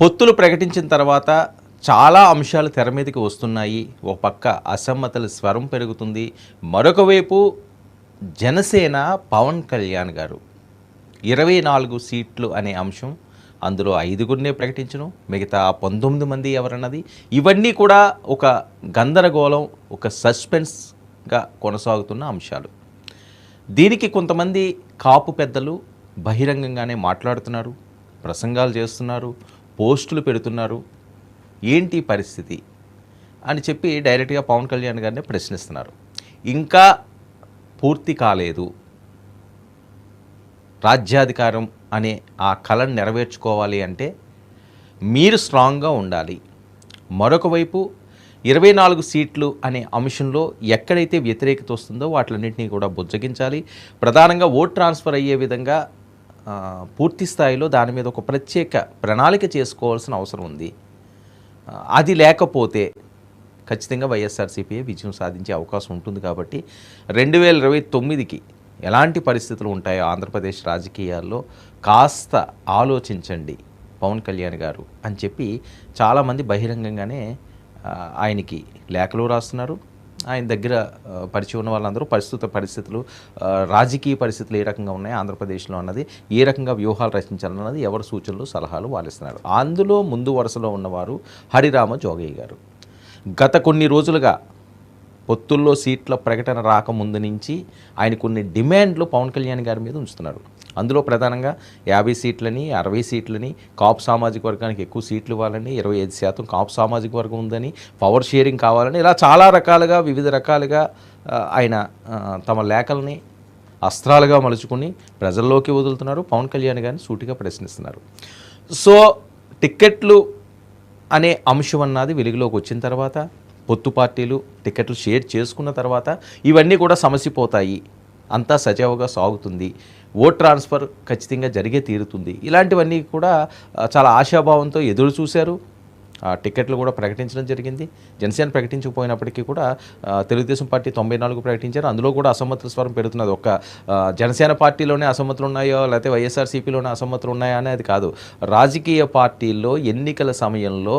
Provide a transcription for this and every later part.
పొత్తులు ప్రకటించిన తర్వాత చాలా అంశాలు తెర మీదకి వస్తున్నాయి. ఒక పక్క అసమ్మతల స్వరం పెరుగుతుంది. మరొక వైపు జనసేన పవన్ కళ్యాణ్ గారు ఇరవై నాలుగు సీట్లు అనే అంశం అందులో ఐదుగురినే ప్రకటించను. మిగతా పంతొమ్మిది మంది ఎవరన్నది. ఇవన్నీ కూడా ఒక గందరగోళం ఒక సస్పెన్స్గా కొనసాగుతున్న అంశాలు. దీనికి కొంతమంది కాపు పెద్దలు బహిరంగంగానే మాట్లాడుతున్నారు ప్రసంగాలు చేస్తున్నారు. పోస్టులు పెడుతున్నారు. ఏంటి పరిస్థితి? అని చెప్పి డైరెక్ట్గా పవన్ కళ్యాణ్ గారిని ప్రశ్నిస్తున్నారు. ఇంకా పూర్తి కాలేదు. రాజ్యాధికారం అనే ఆ కళను నెరవేర్చుకోవాలి అంటే మీరు స్ట్రాంగ్గా ఉండాలి. మరొక వైపు ఇరవై నాలుగు సీట్లు అనే అంశంలో ఎక్కడైతే వ్యతిరేకత వస్తుందో వాటిలన్నింటినీ కూడా బుజ్జగించాలి. ప్రధానంగా ఓట్ ట్రాన్స్ఫర్ అయ్యే విధంగా పూర్తి స్థాయిలో దాని మీద ఒక ప్రత్యేక ప్రణాళిక చేసుకోవాల్సిన అవసరం ఉంది. అది లేకపోతే ఖచ్చితంగా వైఎస్ఆర్సీపీ విజయం సాధించే అవకాశం ఉంటుంది కాబట్టి రెండు వేల ఇరవై తొమ్మిదికి ఎలాంటి పరిస్థితులు ఉంటాయో ఆంధ్రప్రదేశ్ రాజకీయాల్లో కాస్త ఆలోచించండి పవన్ కళ్యాణ్ గారు అని చెప్పి చాలామంది బహిరంగంగానే ఆయనకి లేఖలు రాస్తున్నారు. ఆయన దగ్గర పరిచి పరిచయం ఉన్న వాళ్ళందరూ ప్రస్తుత పరిస్థితులు రాజకీయ పరిస్థితులు ఏ రకంగా ఉన్నాయి ఆంధ్రప్రదేశ్లో అన్నది ఏ రకంగా వ్యూహాలు రచించాలన్నది ఎవరి సూచనలు సలహాలు వాళ్ళిస్తున్నారు అందులో ముందు వరుసలో ఉన్నవారు హరిరామ జోగయ్య గారు. గత కొన్ని రోజులుగా పొత్తుల్లో సీట్ల ప్రకటన రాకముందు నుంచి ఆయన కొన్ని డిమాండ్లు పవన్ కళ్యాణ్ గారి మీద ఉంచుతున్నారు. అందులో ప్రధానంగా యాభై సీట్లని అరవై సీట్లని కాపు సామాజిక వర్గానికి ఎక్కువ సీట్లు ఇవ్వాలని ఇరవై ఐదు శాతం కాపు సామాజిక వర్గం ఉందని పవర్ షేరింగ్ కావాలని ఇలా చాలా రకాలుగా వివిధ రకాలుగా ఆయన తమ లేఖల్ని అస్త్రాలుగా మలుచుకుని ప్రజల్లోకి వదులుతున్నారు. పవన్ కళ్యాణ్ గారిని సూటిగా ప్రశ్నిస్తున్నారు. సో టిక్కెట్లు అనే అంశం అన్నది వెలుగులోకి వచ్చిన తర్వాత పొత్తు పార్టీలు టికెట్లు షేర్ చేసుకున్న తర్వాత ఇవన్నీ కూడా సమసిపోతాయి. అంతా సజావుగా సాగుతుంది. ఓట్ ట్రాన్స్ఫర్ ఖచ్చితంగా జరిగే తీరుతుంది. ఇలాంటివన్నీ కూడా చాలా ఆశాభావంతో ఎదురు చూశారు. ఆ టికెట్లు కూడా ప్రకటించడం జరిగింది. జనసేన ప్రకటించకపోయినప్పటికీ కూడా తెలుగుదేశం పార్టీ తొంభై నాలుగు ప్రకటించారు. అందులో కూడా అసమ్మతుల స్వరం పెడుతున్నది ఒక జనసేన పార్టీలోనే అసమ్మతులు ఉన్నాయో లేకపోతే వైఎస్ఆర్సీపీలోనే అసమ్మతులు ఉన్నాయా అనేది కాదు. రాజకీయ పార్టీల్లో ఎన్నికల సమయంలో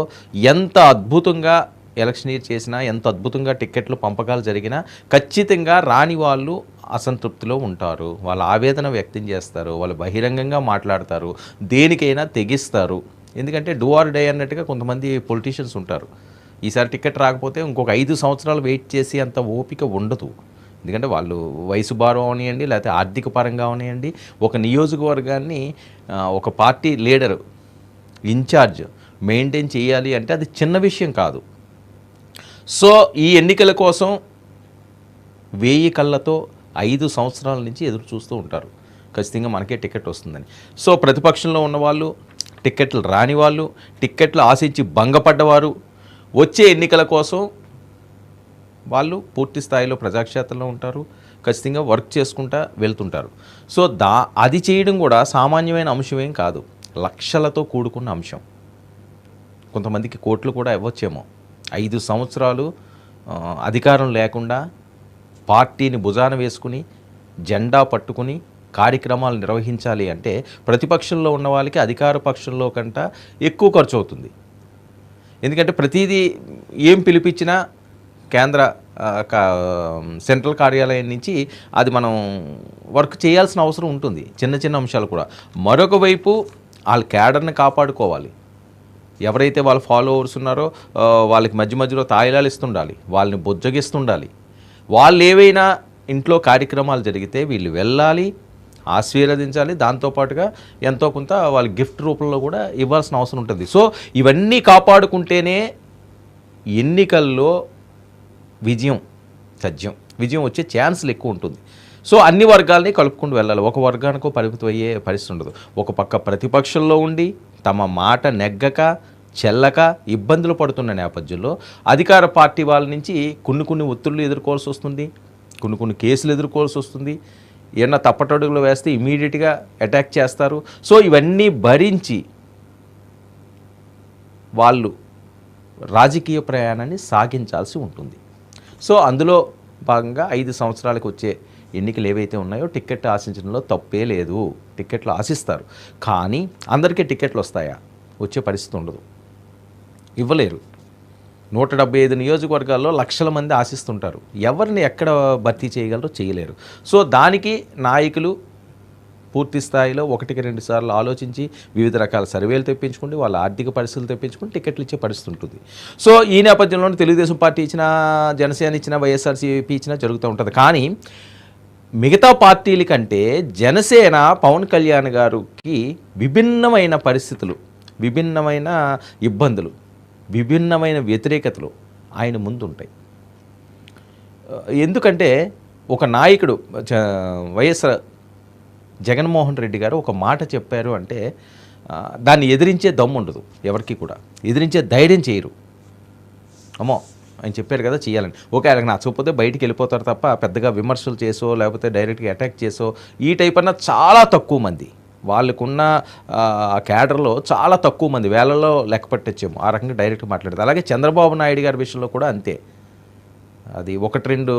ఎంత అద్భుతంగా ఎలక్షనీర్ చేసినా ఎంత అద్భుతంగా టిక్కెట్లు పంపకాలు జరిగినా ఖచ్చితంగా రాని వాళ్ళు అసంతృప్తిలో ఉంటారు. వాళ్ళ ఆవేదన వ్యక్తం చేస్తారు. వాళ్ళు బహిరంగంగా మాట్లాడతారు. దేనికైనా తెగిస్తారు. ఎందుకంటే డూ ఆర్ డే అన్నట్టుగా కొంతమంది పొలిటీషియన్స్ ఉంటారు. ఈసారి టికెట్ రాకపోతే ఇంకొక ఐదు సంవత్సరాలు వెయిట్ చేసి అంత ఓపిక ఉండదు. ఎందుకంటే వాళ్ళు వయసు భారం అవనియండి లేకపోతే ఆర్థిక పరంగా అవనియండి ఒక నియోజకవర్గాన్ని ఒక పార్టీ లీడరు ఇన్ఛార్జ్ మెయింటైన్ చేయాలి అంటే అది చిన్న విషయం కాదు. సో ఈ ఎన్నికల కోసం వేయి కళ్ళతో ఐదు సంవత్సరాల నుంచి ఎదురు చూస్తూ ఉంటారు. ఖచ్చితంగా మనకే టికెట్ వస్తుందని. సో ప్రతిపక్షంలో ఉన్నవాళ్ళు టిక్కెట్లు రాని వాళ్ళు టిక్కెట్లు ఆశించి భంగపడ్డవారు వచ్చే ఎన్నికల కోసం వాళ్ళు పూర్తి స్థాయిలో ప్రజాక్షేత్రంలో ఉంటారు. ఖచ్చితంగా వర్క్ చేసుకుంటా వెళ్తుంటారు. సో దా అది చేయడం కూడా సామాన్యమైన అంశమేం కాదు. లక్షలతో కూడుకున్న అంశం. కొంతమందికి కోట్లు కూడా ఇవ్వచ్చేమో. ఐదు సంవత్సరాలు అధికారం లేకుండా పార్టీని భుజాన వేసుకుని జెండా పట్టుకుని కార్యక్రమాలు నిర్వహించాలి అంటే ప్రతిపక్షంలో ఉన్న వాళ్ళకి అధికార పక్షంలో కంట ఎక్కువ ఖర్చు అవుతుంది ఎందుకంటే ప్రతిదీ ఏం పిలిపించినా కేంద్ర కా- సెంట్రల్ కార్యాలయం నుంచి అది మనం వర్క్ చేయాల్సిన అవసరం ఉంటుంది. చిన్న చిన్న అంశాలు కూడా. మరొక వైపు వాళ్ళ క్యాడర్ని కాపాడుకోవాలి. ఎవరైతే వాళ్ళ ఫాలోవర్స్ ఉన్నారో వాళ్ళకి మధ్య మధ్యలో తాయిలాలు ఇస్తుండాలి. వాళ్ళని బుజ్జగిస్తుండాలి. వాళ్ళు ఏవైనా ఇంట్లో కార్యక్రమాలు జరిగితే వీళ్ళు వెళ్ళాలి ఆశీర్వదించాలి దాంతోపాటుగా ఎంతో కొంత వాళ్ళ గిఫ్ట్ రూపంలో కూడా ఇవ్వాల్సిన అవసరం ఉంటుంది. సో ఇవన్నీ కాపాడుకుంటేనే ఎన్నికల్లో విజయం తథ్యం విజయం వచ్చే ఛాన్సులు ఎక్కువ ఉంటుంది. సో అన్ని వర్గాల్ని కలుపుకుంటూ వెళ్ళాలి. ఒక వర్గానికో పరిమితం అయ్యే పరిస్థితి ఉండదు. ఒక పక్క ప్రతిపక్షంలో ఉండి తమ మాట నెగ్గక చెల్లక ఇబ్బందులు పడుతున్న నేపథ్యంలో అధికార పార్టీ వాళ్ళ నుంచి కొన్ని కొన్ని ఒత్తిళ్ళు ఎదుర్కోవాల్సి వస్తుంది. కొన్ని కొన్ని కేసులు ఎదుర్కోవాల్సి వస్తుంది. ఏమన్నా తప్పటడుగులు వేస్తే ఇమీడియట్గా అటాక్ చేస్తారు. సో ఇవన్నీ భరించి వాళ్ళు రాజకీయ ప్రయాణాన్ని సాగించాల్సి ఉంటుంది. సో అందులో భాగంగా ఐదు సంవత్సరాలకు వచ్చే ఎన్నికలు ఏవైతే ఉన్నాయో టికెట్ ఆశించడంలో తప్పే లేదు. టికెట్లు ఆశిస్తారు. కానీ అందరికీ టికెట్లు వస్తాయా? వచ్చే పరిస్థితి ఉండదు. ఇవ్వలేరు. నూట డెబ్బై ఐదు నియోజకవర్గాల్లో లక్షల మంది ఆశిస్తుంటారు. ఎవరిని ఎక్కడ భర్తీ చేయగలరో చేయలేరు. సో దానికి నాయకులు పూర్తి స్థాయిలో ఒకటికి రెండు సార్లు ఆలోచించి వివిధ రకాల సర్వేలు తెప్పించుకుంటే వాళ్ళ ఆర్థిక పరిస్థితులు తెప్పించుకుని టికెట్లు ఇచ్చే పరిస్థితి ఉంటుంది. సో ఈ నేపథ్యంలోనే తెలుగుదేశం పార్టీ ఇచ్చిన జనసేన ఇచ్చిన వైఎస్ఆర్సీపీ ఇచ్చిన జరుగుతూ ఉంటుంది. కానీ మిగతా పార్టీల కంటే జనసేన పవన్ కళ్యాణ్ గారికి విభిన్నమైన పరిస్థితులు విభిన్నమైన ఇబ్బందులు. విభిన్నమైన వ్యతిరేకతలు ఆయన ముందు ఉంటాయి ఎందుకంటే ఒక నాయకుడు చ- వైఎస్ఆర్ జగన్మోహన్ రెడ్డి గారు ఒక మాట చెప్పారు అంటే దాన్ని ఎదిరించే దమ్ము ఉండదు ఎవరికి కూడా. ఎదిరించే ధైర్యం చేయరు. అమ్మో ఆయన చెప్పారు కదా చేయాలని. ఓకే ఆయనకు నచ్చకపోతే బయటికి వెళ్ళిపోతారు తప్ప పెద్దగా విమర్శలు చేసో లేకపోతే డైరెక్ట్గా అటాక్ చేసో ఈ టైప్ అన్న చాలా తక్కువ మంది. వాళ్ళకున్న క్యాడర్లో చాలా తక్కువ మంది వేలలో లెక్క పట్టచ్చేమో. ఆ రకంగా డైరెక్ట్గా మాట్లాడతారు అలాగే చంద్రబాబు నాయుడు గారి విషయంలో కూడా అంతే. అది ఒకటి రెండు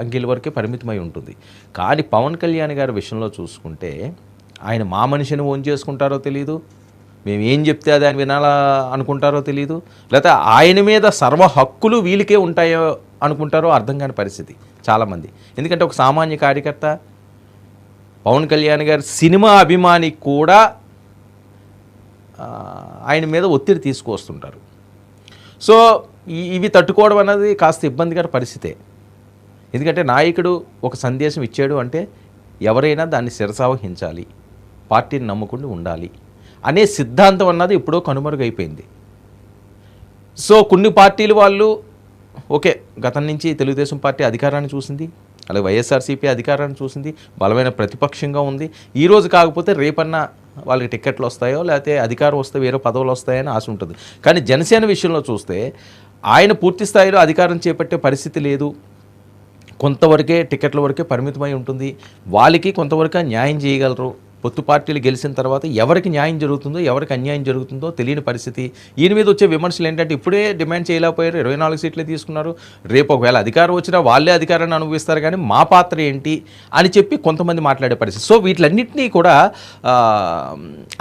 అంకెల వరకే పరిమితమై ఉంటుంది. కానీ పవన్ కళ్యాణ్ గారి విషయంలో చూసుకుంటే ఆయన మా మనిషిని ఓన్ చేసుకుంటారో తెలియదు మేము ఏం చెప్తే అది ఆయన వినాలా అనుకుంటారో తెలియదు లేకపోతే ఆయన మీద సర్వ హక్కులు వీళ్ళకే ఉంటాయో అనుకుంటారో అర్థం కాని పరిస్థితి చాలామంది. ఎందుకంటే ఒక సామాన్య కార్యకర్త పవన్ కళ్యాణ్ గారి సినిమా అభిమాని కూడా ఆయన మీద ఒత్తిడి తీసుకొస్తుంటారు. సో ఇవి తట్టుకోవడం అన్నది కాస్త ఇబ్బందికర పరిస్థితే. ఎందుకంటే నాయకుడు ఒక సందేశం ఇచ్చాడు అంటే ఎవరైనా దాన్ని శిరసావహించాలి పార్టీని నమ్ముకుని ఉండాలి అనే సిద్ధాంతం అన్నది ఎప్పుడో కనుమరుగైపోయింది. సో కొన్ని పార్టీలు వాళ్ళు ఓకే గతం నుంచి తెలుగుదేశం పార్టీ అధికారాన్ని చూసింది అలాగే వైఎస్ఆర్సీపీ అధికారాన్ని చూసింది బలమైన ప్రతిపక్షంగా ఉంది. ఈరోజు కాకపోతే రేపన్నా వాళ్ళకి టికెట్లు వస్తాయో లేకపోతే అధికారం వస్తే వేరే పదవులు వస్తాయని ఆశ ఉంటుంది. కానీ జనసేన విషయంలో చూస్తే ఆయన పూర్తి స్థాయిలో అధికారం చేపట్టే పరిస్థితి లేదు. కొంతవరకే టికెట్ల వరకే పరిమితమై ఉంటుంది. వాళ్ళకి కొంతవరకు న్యాయం చేయగలరు. పొత్తు పార్టీలు గెలిచిన తర్వాత ఎవరికి న్యాయం జరుగుతుందో ఎవరికి అన్యాయం జరుగుతుందో తెలియని పరిస్థితి. ఈయన మీద వచ్చే విమర్శలు ఏంటంటే ఇప్పుడే డిమాండ్ చేయలేకపోయారు ఇరవై నాలుగు సీట్లు తీసుకున్నారు. రేపు ఒకవేళ అధికారం వచ్చినా వాళ్ళే అధికారాన్ని అనుభవిస్తారు కానీ మా పాత్ర ఏంటి అని చెప్పి కొంతమంది మాట్లాడే పరిస్థితి. సో వీటిలన్నింటినీ కూడా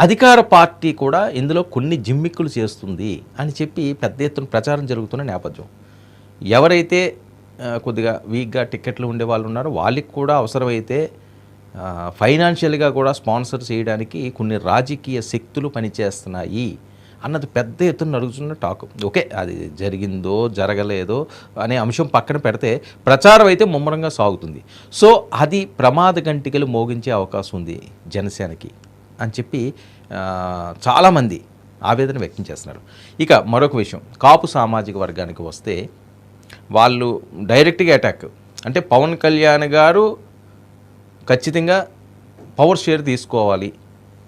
అధికార పార్టీ కూడా ఇందులో కొన్ని జిమ్మిక్కులు చేస్తుంది అని చెప్పి పెద్ద ఎత్తున ప్రచారం జరుగుతున్న నేపథ్యం. ఎవరైతే కొద్దిగా వీక్గా టికెట్లు ఉండే వాళ్ళు ఉన్నారో వాళ్ళకి కూడా అవసరమైతే ఫైనాన్షియల్గా కూడా స్పాన్సర్ చేయడానికి కొన్ని రాజకీయ శక్తులు పనిచేస్తున్నాయి అన్నది పెద్ద ఎత్తున నడుగుతున్న టాక్. ఓకే అది జరిగిందో జరగలేదో అనే అంశం పక్కన పెడితే ప్రచారం అయితే ముమ్మరంగా సాగుతుంది. సో అది ప్రమాద గంటికలు మోగించే అవకాశం ఉంది జనసేనకి అని చెప్పి చాలామంది ఆవేదన వ్యక్తం చేస్తున్నారు. ఇక మరొక విషయం కాపు సామాజిక వర్గానికి వస్తే వాళ్ళు డైరెక్ట్గా అటాక్. అంటే పవన్ కళ్యాణ్ గారు ఖచ్చితంగా పవర్ షేర్ తీసుకోవాలి.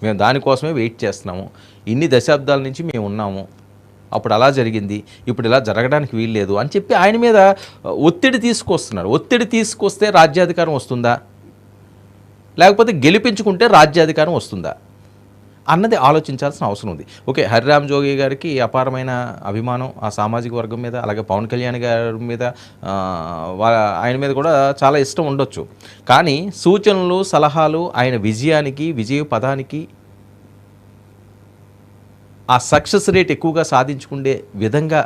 మేము దానికోసమే వెయిట్ చేస్తున్నాము. ఇన్ని దశాబ్దాల నుంచి మేము ఉన్నాము. అప్పుడు అలా జరిగింది. ఇప్పుడు ఇలా జరగడానికి వీల్లేదు అని చెప్పి ఆయన మీద ఒత్తిడి తీసుకొస్తున్నారు ఒత్తిడి తీసుకొస్తే రాజ్యాధికారం వస్తుందా? లేకపోతే గెలిపించుకుంటే రాజ్యాధికారం వస్తుందా? అన్నది ఆలోచించాల్సిన అవసరం ఉంది. ఓకే హరిరామ్ జోగి గారికి అపారమైన అభిమానం ఆ సామాజిక వర్గం మీద అలాగే పవన్ కళ్యాణ్ గారి మీద ఆయన మీద కూడా చాలా ఇష్టం ఉండొచ్చు. కానీ సూచనలు సలహాలు ఆయన విజయానికి విజయ పదానికి ఆ సక్సెస్ రేట్ ఎక్కువగా సాధించుకునే విధంగా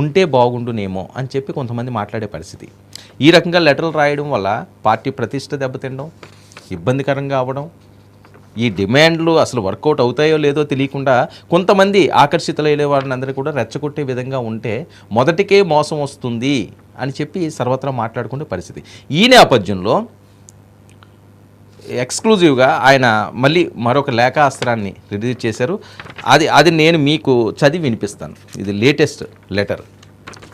ఉంటే బాగుండునేమో అని చెప్పి కొంతమంది మాట్లాడే పరిస్థితి. ఈ రకంగా లెటర్లు రాయడం వల్ల పార్టీ ప్రతిష్ట దెబ్బతినడం ఇబ్బందికరంగా అవ్వడం ఈ డిమాండ్లు అసలు వర్కౌట్ అవుతాయో లేదో తెలియకుండా కొంతమంది ఆకర్షితులైన వారిని అందరూ కూడా రెచ్చగొట్టే విధంగా ఉంటే మొదటికే మోసం వస్తుంది అని చెప్పి సర్వత్రా మాట్లాడుకునే పరిస్థితి. ఈ నేపథ్యంలో ఎక్స్క్లూజివ్గా ఆయన మళ్ళీ మరొక లేఖాస్త్రాన్ని రిలీజ్ చేశారు. అది అది నేను మీకు చదివి వినిపిస్తాను. ఇది లేటెస్ట్ లెటర్.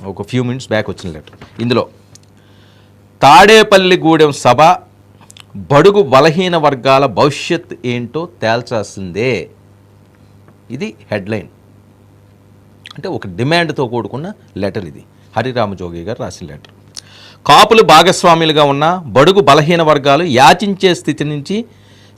ఒక ఫ్యూ మినిట్స్ బ్యాక్ వచ్చిన లెటర్. ఇందులో తాడేపల్లిగూడెం సభ బడుగు బలహీన వర్గాల భవిష్యత్ ఏంటో తేల్చాల్సిందే. ఇది హెడ్లైన్. అంటే ఒక డిమాండ్తో కూడుకున్న లెటర్ ఇది. హరిరామజోగి గారు రాసిన లెటర్. కాపులు భాగస్వాములుగా ఉన్న బడుగు బలహీన వర్గాలు యాచించే స్థితి నుంచి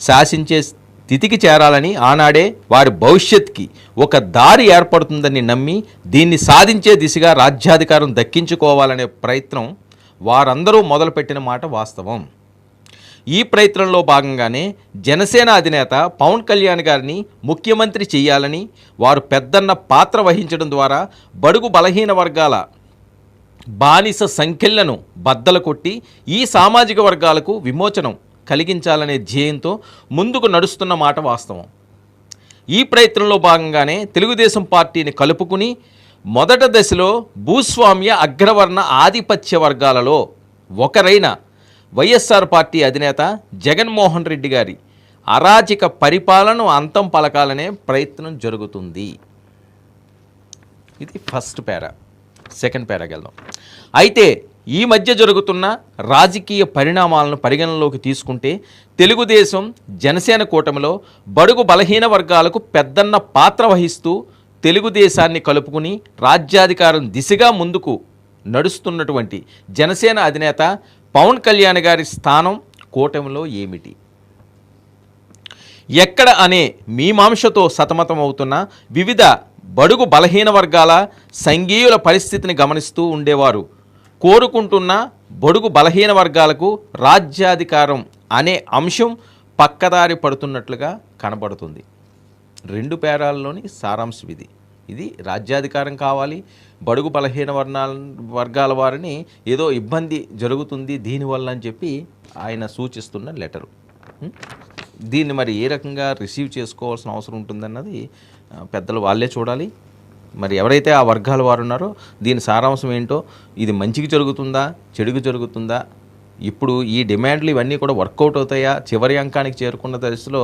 శాసించే స్థితికి చేరాలని ఆనాడే వారి భవిష్యత్కి ఒక దారి ఏర్పడుతుందని నమ్మి దీన్ని సాధించే దిశగా రాజ్యాధికారం దక్కించుకోవాలనే ప్రయత్నం వారందరూ మొదలుపెట్టిన మాట వాస్తవం. ఈ ప్రయత్నంలో భాగంగానే జనసేన అధినేత పవన్ కళ్యాణ్ గారిని ముఖ్యమంత్రి చేయాలని వారు పెద్దన్న పాత్ర వహించడం ద్వారా బడుగు బలహీన వర్గాల బానిస సంఖ్యలను బద్దలు కొట్టి ఈ సామాజిక వర్గాలకు విమోచనం కలిగించాలనే ధ్యేయంతో ముందుకు నడుస్తున్న మాట వాస్తవం. ఈ ప్రయత్నంలో భాగంగానే తెలుగుదేశం పార్టీని కలుపుకుని మొదట దశలో భూస్వామ్య అగ్రవర్ణ ఆధిపత్య వర్గాలలో ఒకరైన వైఎస్ఆర్ పార్టీ అధినేత జగన్మోహన్ రెడ్డి గారి అరాచక పరిపాలన అంతం పలకాలనే ప్రయత్నం జరుగుతుంది. ఇది ఫస్ట్ పేరా. సెకండ్ పేరాకి వెళ్దాం. అయితే ఈ మధ్య జరుగుతున్న రాజకీయ పరిణామాలను పరిగణనలోకి తీసుకుంటే తెలుగుదేశం జనసేన కూటమిలో బడుగు బలహీన వర్గాలకు పెద్దన్న పాత్ర వహిస్తూ తెలుగుదేశాన్ని కలుపుకుని రాజ్యాధికారం దిశగా ముందుకు నడుస్తున్నటువంటి జనసేన అధినేత పవన్ కళ్యాణ్ గారి స్థానం కూటమిలో ఏమిటి? ఎక్కడ అనే మీమాంసతో సతమతమవుతున్న వివిధ బడుగు బలహీన వర్గాల సంఘీయుల పరిస్థితిని గమనిస్తూ ఉండేవారు. కోరుకుంటున్న బడుగు బలహీన వర్గాలకు రాజ్యాధికారం అనే అంశం పక్కదారి పడుతున్నట్లుగా కనబడుతుంది. రెండు పేరాల్లోని సారాంశం ఇది. ఇది రాజ్యాధికారం కావాలి బడుగు బలహీన వర్ణాల వర్గాల వారిని ఏదో ఇబ్బంది జరుగుతుంది దీనివల్ల అని చెప్పి ఆయన సూచిస్తున్న లెటరు. దీన్ని మరి ఏ రకంగా రిసీవ్ చేసుకోవాల్సిన అవసరం ఉంటుందన్నది పెద్దలు వాళ్ళే చూడాలి. మరి ఎవరైతే ఆ వర్గాల వారు ఉన్నారో దీని సారాంశం ఏంటో ఇది మంచికి జరుగుతుందా చెడుకు జరుగుతుందా ఇప్పుడు ఈ డిమాండ్లు ఇవన్నీ కూడా వర్కౌట్ అవుతాయా? చివరి అంకానికి చేరుకున్న దశలో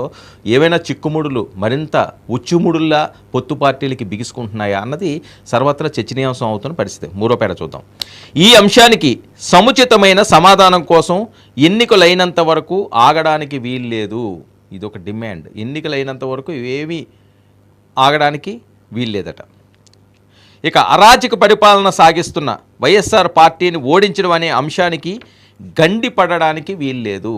ఏవైనా చిక్కుముడులు మరింత ఉచ్చుముడుల్లా పొత్తు పార్టీలకి బిగుసుకుంటున్నాయా అన్నది సర్వత్రా చర్చనీయాంశం అవుతున్న పరిస్థితి. మూడో పేర చూద్దాం. ఈ అంశానికి సముచితమైన సమాధానం కోసం ఎన్నికలైనంత వరకు ఆగడానికి వీల్లేదు ఇది ఒక డిమాండ్. ఎన్నికలైనంత వరకు ఏమీ ఆగడానికి వీల్లేదట ఇక అరాచక పరిపాలన సాగిస్తున్న వైఎస్ఆర్ పార్టీని ఓడించడం అనే అంశానికి గండి పడడానికి వీల్లేదు.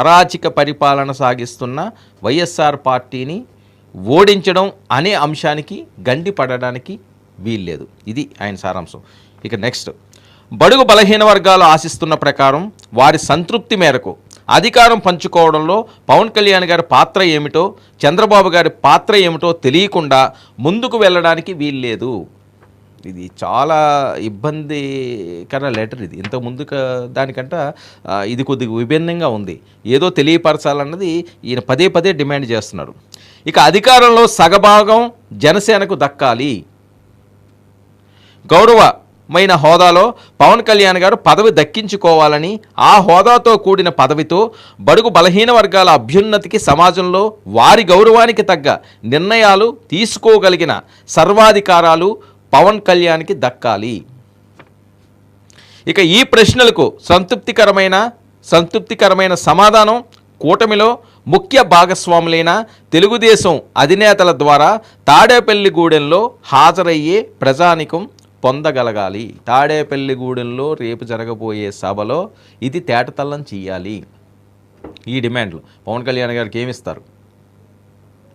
అరాచక పరిపాలన సాగిస్తున్న వైఎస్ఆర్ పార్టీని ఓడించడం అనే అంశానికి గండి పడడానికి వీల్లేదు. ఇది ఆయన సారాంశం. ఇక నెక్స్ట్. బడుగు బలహీన వర్గాలు ఆశిస్తున్న ప్రకారం వారి సంతృప్తి మేరకు అధికారం పంచుకోవడంలో పవన్ కళ్యాణ్ గారి పాత్ర ఏమిటో చంద్రబాబు గారి పాత్ర ఏమిటో తెలియకుండా ముందుకు వెళ్ళడానికి వీల్లేదు. ఇది చాలా ఇబ్బందికర లెటర్ ఇది. ఇంత ముందు దానికంట ఇది కొద్దిగా విభిన్నంగా ఉంది. ఏదో తెలియపరచాలన్నది ఈయన పదే పదే డిమాండ్ చేస్తున్నారు ఇక అధికారంలో సగభాగం జనసేనకు దక్కాలి. గౌరవమైన హోదాలో పవన్ కళ్యాణ్ గారు పదవి దక్కించుకోవాలని ఆ హోదాతో కూడిన పదవితో బడుగు బలహీన వర్గాల అభ్యున్నతికి సమాజంలో వారి గౌరవానికి తగ్గ నిర్ణయాలు తీసుకోగలిగిన సర్వాధికారాలు పవన్ కళ్యాణ్కి దక్కాలి. ఇక ఈ ప్రశ్నలకు సంతృప్తికరమైన సంతృప్తికరమైన సమాధానం కూటమిలో ముఖ్య భాగస్వాములైన తెలుగుదేశం అధినేతల ద్వారా తాడేపల్లిగూడెంలో హాజరయ్యే ప్రజానికం పొందగలగాలి. తాడేపల్లిగూడెంలో రేపు జరగబోయే సభలో ఇది తేటతల్లం చేయాలి ఈ డిమాండ్లు. పవన్ కళ్యాణ్ గారికి ఏమిస్తారు?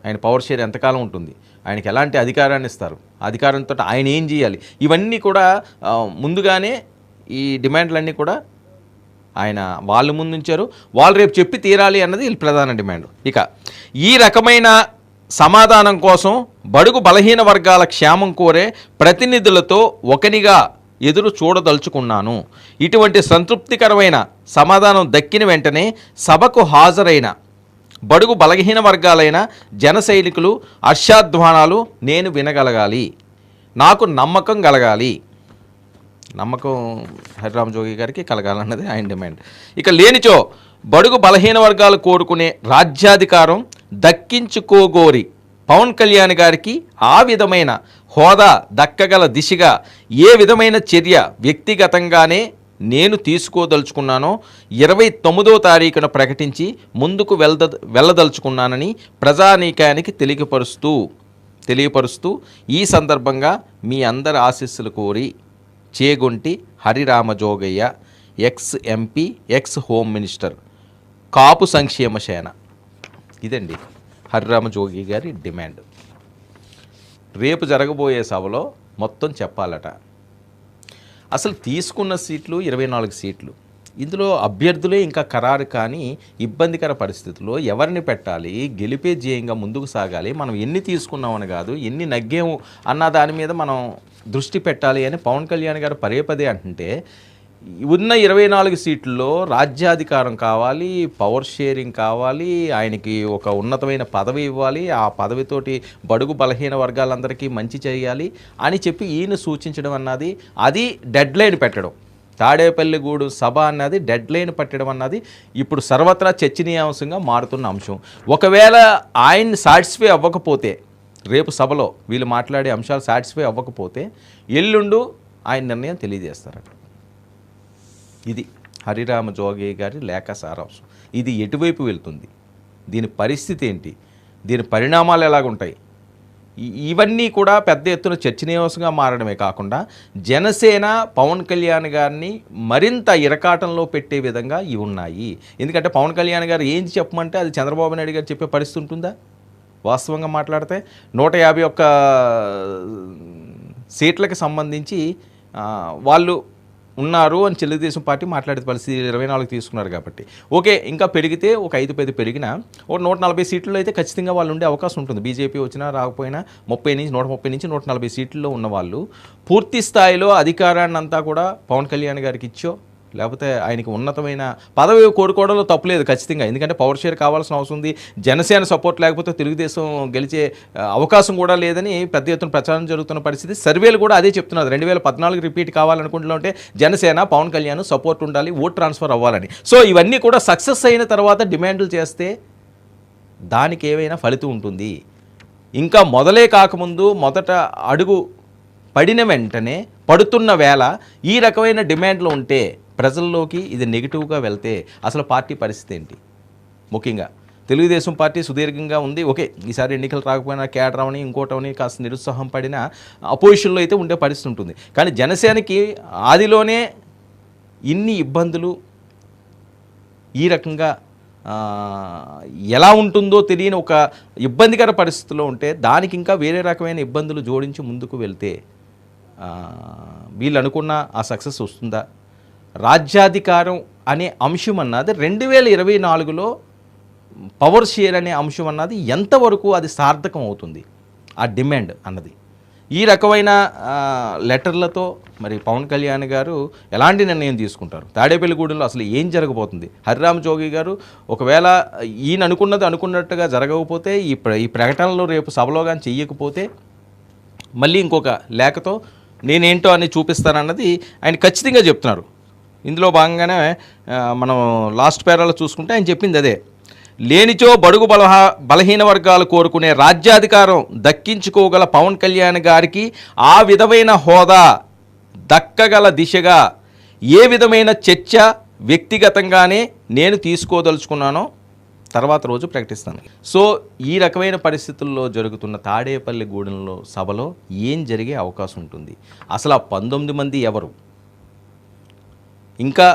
ఆయన పవర్ షేర్ ఎంతకాలం ఉంటుంది? ఆయనకి ఎలాంటి అధికారాన్ని ఇస్తారు? అధికారంతో ఆయన ఏం చేయాలి? ఇవన్నీ కూడా ముందుగానే ఈ డిమాండ్లన్నీ కూడా ఆయన వాళ్ళు ముందుంచారు వాళ్ళు రేపు చెప్పి తీరాలి అన్నది వీళ్ళ ప్రధాన డిమాండ్. ఇక ఈ రకమైన సమాధానం కోసం బడుగు బలహీన వర్గాల క్షేమం కోరే ప్రతినిధులతో ఒకనిగా ఎదురు చూడదలుచుకున్నాను. ఇటువంటి సంతృప్తికరమైన సమాధానం దక్కిన వెంటనే సభకు హాజరైన బడుగు బలహీన వర్గాలైన జన సైనికులు హర్షాధ్వానాలు నేను వినగలగాలి. నాకు నమ్మకం కలగాలి. నమ్మకం హరిరామ్ జోగి గారికి కలగాలన్నది ఆయన డిమాండ్. ఇక లేనిచో బడుగు బలహీన వర్గాలు కోరుకునే రాజ్యాధికారం దక్కించుకోగోరి పవన్ కళ్యాణ్ గారికి ఆ విధమైన హోదా దక్కగల దిశగా ఏ విధమైన చర్య వ్యక్తిగతంగానే నేను తీసుకోదలుచుకున్నానో ఇరవై తొమ్మిదో తారీఖున ప్రకటించి ముందుకు వెళ్ద వెళ్ళదలుచుకున్నానని ప్రజానీకానికి తెలియపరుస్తూ తెలియపరుస్తూ ఈ సందర్భంగా మీ అందరి ఆశీస్సులు కోరి Chegondi Hariramajogaiah ex MP ex home minister Kapu సంక్షేమ సేన. ఇదండి హరిరామజోగి గారి డిమాండ్. రేపు జరగబోయే సభలో మొత్తం చెప్పాలట. అసలు తీసుకున్న సీట్లు ఇరవై నాలుగు సీట్లు. ఇందులో అభ్యర్థులే ఇంకా ఖరారు కానీ ఇబ్బందికర పరిస్థితుల్లో ఎవరిని పెట్టాలి? గెలిపే జేయంగా ముందుకు సాగాలి? మనం ఎన్ని తీసుకున్నామని కాదు ఎన్ని నగ్గాము అన్న దాని మీద మనం దృష్టి పెట్టాలి అని పవన్ కళ్యాణ్ గారు పదే పదే అంటుంటే ఉన్న ఇరవై నాలుగు సీట్లలో రాజ్యాధికారం కావాలి పవర్ షేరింగ్ కావాలి ఆయనకి ఒక ఉన్నతమైన పదవి ఇవ్వాలి ఆ పదవితోటి బడుగు బలహీన వర్గాలందరికీ మంచి చేయాలి అని చెప్పి ఈయన సూచించడం అన్నది అది డెడ్ లైన్ పెట్టడం. తాడేపల్లిగూడు సభ అన్నది డెడ్ లైన్ పెట్టడం అన్నది ఇప్పుడు సర్వత్రా చర్చనీయాంశంగా మారుతున్న అంశం. ఒకవేళ ఆయన సాటిస్ఫై అవ్వకపోతే రేపు సభలో వీళ్ళు మాట్లాడే అంశాలు సాటిస్ఫై అవ్వకపోతే ఎల్లుండు ఆయన నిర్ణయం తెలియజేస్తారట. ఇది హరిరామ జోగి గారి లేఖ సారాంశం. ఇది ఎటువైపు వెళ్తుంది? దీని పరిస్థితి ఏంటి? దీని పరిణామాలు ఎలాగుంటాయి? ఇవన్నీ కూడా పెద్ద ఎత్తున చర్చనీయాంశంగా మారడమే కాకుండా జనసేన పవన్ కళ్యాణ్ గారిని మరింత ఇరకాటంలో పెట్టే విధంగా ఇవి ఉన్నాయి. ఎందుకంటే పవన్ కళ్యాణ్ గారు ఏం చెప్పమంటే అది చంద్రబాబు నాయుడు గారు చెప్పే పరిస్థితి ఉంటుందా? వాస్తవంగా మాట్లాడితే నూట యాభై ఒక్క సీట్లకు సంబంధించి వాళ్ళు ఉన్నారు అని తెలుగుదేశం పార్టీ మాట్లాడే పరిస్థితి ఇరవై నాలుగు తీసుకున్నారు కాబట్టి. ఓకే ఇంకా పెరిగితే ఒక ఐదు పది పెరిగినా ఒక నూట నలభై సీట్లలో అయితే ఖచ్చితంగా వాళ్ళు ఉండే అవకాశం ఉంటుంది. బీజేపీ వచ్చినా రాకపోయినా ముప్పై నుంచి నూట ముప్పై నుంచి నూట నలభై సీట్లలో ఉన్న వాళ్ళు పూర్తి స్థాయిలో అధికారాన్ని అంతా కూడా పవన్ కళ్యాణ్ గారికి ఇచ్చో లేకపోతే ఆయనకి ఉన్నతమైన పదవి కోరుకోవడంలో తప్పులేదు ఖచ్చితంగా. ఎందుకంటే పవర్ షేర్ కావాల్సిన అవసరం ఉంది. జనసేన సపోర్ట్ లేకపోతే తెలుగుదేశం గెలిచే అవకాశం కూడా లేదని పెద్ద ఎత్తున ప్రచారం జరుగుతున్న పరిస్థితి. సర్వేలు కూడా అదే చెప్తున్నారు. రెండు వేల పద్నాలుగు రిపీట్ కావాలనుకుంటుంటే జనసేన పవన్ కళ్యాణ్ సపోర్ట్ ఉండాలి ఓట్ ట్రాన్స్ఫర్ అవ్వాలని. సో ఇవన్నీ కూడా సక్సెస్ అయిన తర్వాత డిమాండ్లు చేస్తే దానికి ఏవైనా ఫలితం ఉంటుంది. ఇంకా మొదలే కాకముందు మొదట అడుగు పడిన వెంటనే పడుతున్న వేళ ఈ రకమైన డిమాండ్లు ఉంటే ప్రజల్లోకి ఇది నెగిటివ్గా వెళ్తే అసలు పార్టీ పరిస్థితి ఏంటి? ముఖ్యంగా తెలుగుదేశం పార్టీ సుదీర్ఘంగా ఉంది. ఓకే ఈసారి ఎన్నికలు రాకపోయినా కేటరమని ఇంకోటమని ఇంకోటవని కాస్త నిరుత్సాహం పడిన అపోజిషన్లో అయితే ఉండే పరిస్థితి ఉంటుంది. కానీ జనసేనకి ఆదిలోనే ఇన్ని ఇబ్బందులు ఈ రకంగా ఎలా ఉంటుందో తెలియని ఒక ఇబ్బందికర పరిస్థితిలో ఉంటే దానికి ఇంకా వేరే రకమైన ఇబ్బందులు జోడించి ముందుకు వెళ్తే వీళ్ళు అనుకున్న ఆ సక్సెస్ వస్తుందా? రాజ్యాధికారం అనే అంశం అన్నది రెండు వేల ఇరవై నాలుగులో పవర్ షేర్ అనే అంశం అన్నది ఎంతవరకు అది సార్థకం అవుతుంది? ఆ డిమాండ్ అన్నది. ఈ రకమైన లెటర్లతో మరి పవన్ కళ్యాణ్ గారు ఎలాంటి నిర్ణయం తీసుకుంటారు? తాడేపల్లిగూడెంలో అసలు ఏం జరగబోతుంది? హరిరామ్ జోగి గారు ఒకవేళ ఈయన అనుకున్నది అనుకున్నట్టుగా జరగకపోతే ఈ ప్ర ఈ ప్రకటనలో రేపు సభలో కానీ చెయ్యకపోతే మళ్ళీ ఇంకొక లేఖతో నేనేంటో అని చూపిస్తానన్నది ఆయన ఖచ్చితంగా చెప్తున్నారు. ఇందులో భాగంగానే మనం లాస్ట్ పేరాలో చూసుకుంటే ఆయన చెప్పింది అదే. లేనిచో బడుగు బలహ బలహీన వర్గాలు కోరుకునే రాజ్యాధికారం దక్కించుకోగల పవన్ కళ్యాణ్ గారికి ఆ విధమైన హోదా దక్కగల దిశగా ఏ విధమైన చర్చ వ్యక్తిగతంగానే నేను తీసుకోదలుచుకున్నానో తర్వాత రోజు ప్రకటిస్తాను. సో ఈ రకమైన పరిస్థితుల్లో జరుగుతున్న తాడేపల్లి గూడెంలో సభలో ఏం జరిగే అవకాశం ఉంటుంది? అసలు ఆ పంతొమ్మిది మంది ఎవరు? ఇంకా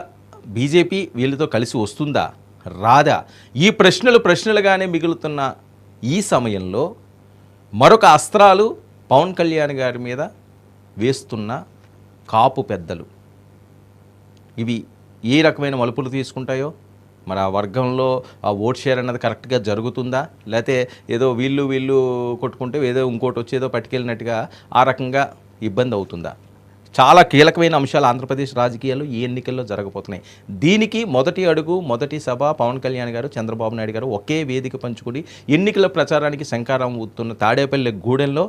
బీజేపీ వీళ్ళతో కలిసి వస్తుందా? రాదా? ఈ ప్రశ్నలు ప్రశ్నలుగానే మిగులుతున్న ఈ సమయంలో మరొక అస్త్రాలు పవన్ కళ్యాణ్ గారి మీద వేస్తున్న కాపు పెద్దలు. ఇవి ఏ రకమైన మలుపులు తీసుకుంటాయో? మరి ఆ వర్గంలో ఆ ఓట్ షేర్ అన్నది కరెక్ట్గా జరుగుతుందా? లేకపోతే ఏదో వీళ్ళు వీళ్ళు కొట్టుకుంటే ఏదో ఇంకోటి వచ్చి ఏదో పట్టుకెళ్ళినట్టుగా ఆ రకంగా ఇబ్బంది అవుతుందా? చాలా కీలకమైన అంశాలు ఆంధ్రప్రదేశ్ రాజకీయాలు ఈ ఎన్నికల్లో జరగబోతున్నాయి. దీనికి మొదటి అడుగు మొదటి సభ పవన్ కళ్యాణ్ గారు చంద్రబాబు నాయుడు గారు ఒకే వేదిక పంచుకుని ఎన్నికల ప్రచారానికి శంకారం ఊతున్న తాడేపల్లి గూడెంలో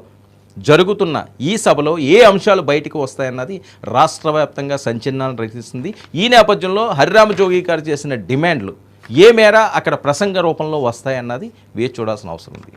జరుగుతున్న ఈ సభలో ఏ అంశాలు బయటకు వస్తాయన్నది రాష్ట్ర వ్యాప్తంగా సంచలనాలు రచిస్తుంది. ఈ నేపథ్యంలో హరిరామ జోగి గారు చేసిన డిమాండ్లు ఏ మేర అక్కడ ప్రసంగ రూపంలో వస్తాయన్నది వేచి చూడాల్సిన అవసరం ఉంది.